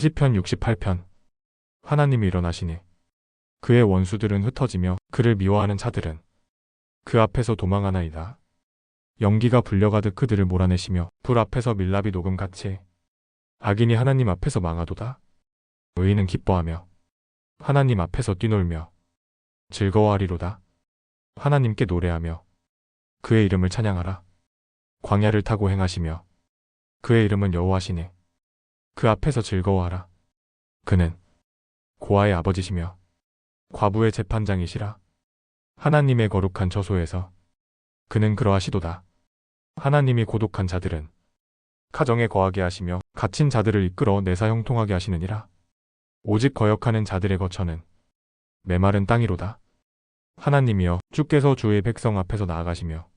시편 68편 하나님이 일어나시니 그의 원수들은 흩어지며 그를 미워하는 자들은 그 앞에서 도망하나이다. 연기가 불려가듯 그들을 몰아내시며 불 앞에서 밀랍이 녹음같이 악인이 하나님 앞에서 망하도다. 의인은 기뻐하며 하나님 앞에서 뛰놀며 즐거워하리로다. 하나님께 노래하며 그의 이름을 찬양하라. 광야를 타고 행하시며 그의 이름은 여호와시니 그 앞에서 즐거워하라. 그는 고아의 아버지시며 과부의 재판장이시라. 하나님의 거룩한 처소에서 그는 그러하시도다. 하나님이 고독한 자들은 가정에 거하게 하시며 갇힌 자들을 이끌어 내사 형통하게 하시느니라. 오직 거역하는 자들의 거처는 메마른 땅이로다. 하나님이여 주께서 주의 백성 앞에서 나아가시며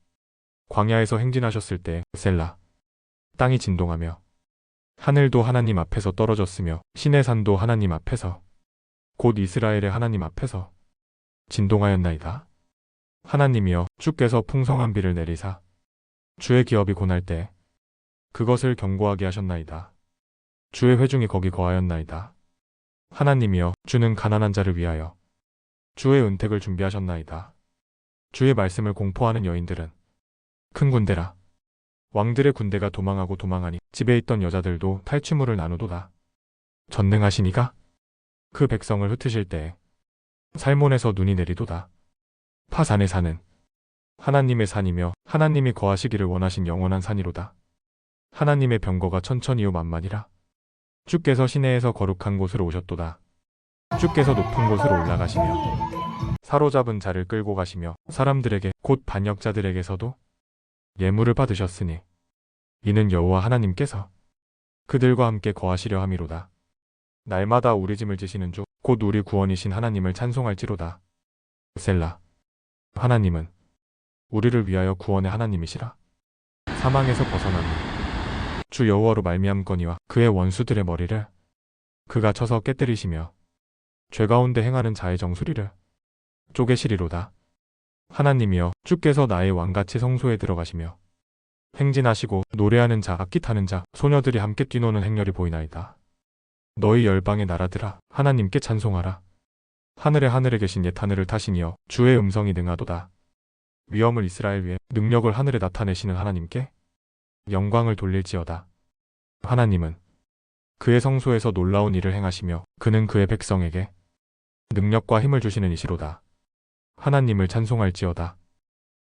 광야에서 행진하셨을 때 셀라 땅이 진동하며 하늘도 하나님 앞에서 떨어졌으며 신의 산도 하나님 앞에서 곧 이스라엘의 하나님 앞에서 진동하였나이다. 하나님이여 주께서 풍성한 비를 내리사 주의 기업이 고날 때 그것을 견고하게 하셨나이다. 주의 회중이 거기 거하였나이다. 하나님이여 주는 가난한 자를 위하여 주의 은택을 준비하셨나이다. 주의 말씀을 공포하는 여인들은 큰 군대라. 왕들의 군대가 도망하고 도망하니 집에 있던 여자들도 탈취물을 나누도다. 전능하시니가 그 백성을 흩으실 때 살몬에서 눈이 내리도다. 파산의 산은 하나님의 산이며 하나님이 거하시기를 원하신 영원한 산이로다. 하나님의 병거가 천천히요 만만이라. 주께서 시내에서 거룩한 곳으로 오셨도다. 주께서 높은 곳으로 올라가시며 사로잡은 자를 끌고 가시며 사람들에게 곧 반역자들에게서도 예물을 받으셨으니 이는 여호와 하나님께서 그들과 함께 거하시려 함이로다. 날마다 우리 짐을 지시는 주 곧 우리 구원이신 하나님을 찬송할지로다. 셀라 하나님은 우리를 위하여 구원의 하나님이시라. 사망에서 벗어나니 주 여호와로 말미암거니와 그의 원수들의 머리를 그가 쳐서 깨뜨리시며 죄 가운데 행하는 자의 정수리를 쪼개시리로다. 하나님이여 주께서 나의 왕같이 성소에 들어가시며 행진하시고 노래하는 자, 악기 타는 자, 소녀들이 함께 뛰노는 행렬이 보이나이다. 너희 열방의 나라들아 하나님께 찬송하라. 하늘에 하늘에 계신 옛 하늘을 타시니여 주의 음성이 능하도다. 위엄을 이스라엘 위에 능력을 하늘에 나타내시는 하나님께 영광을 돌릴지어다. 하나님은 그의 성소에서 놀라운 일을 행하시며 그는 그의 백성에게 능력과 힘을 주시는 이시로다. 하나님을 찬송할지어다.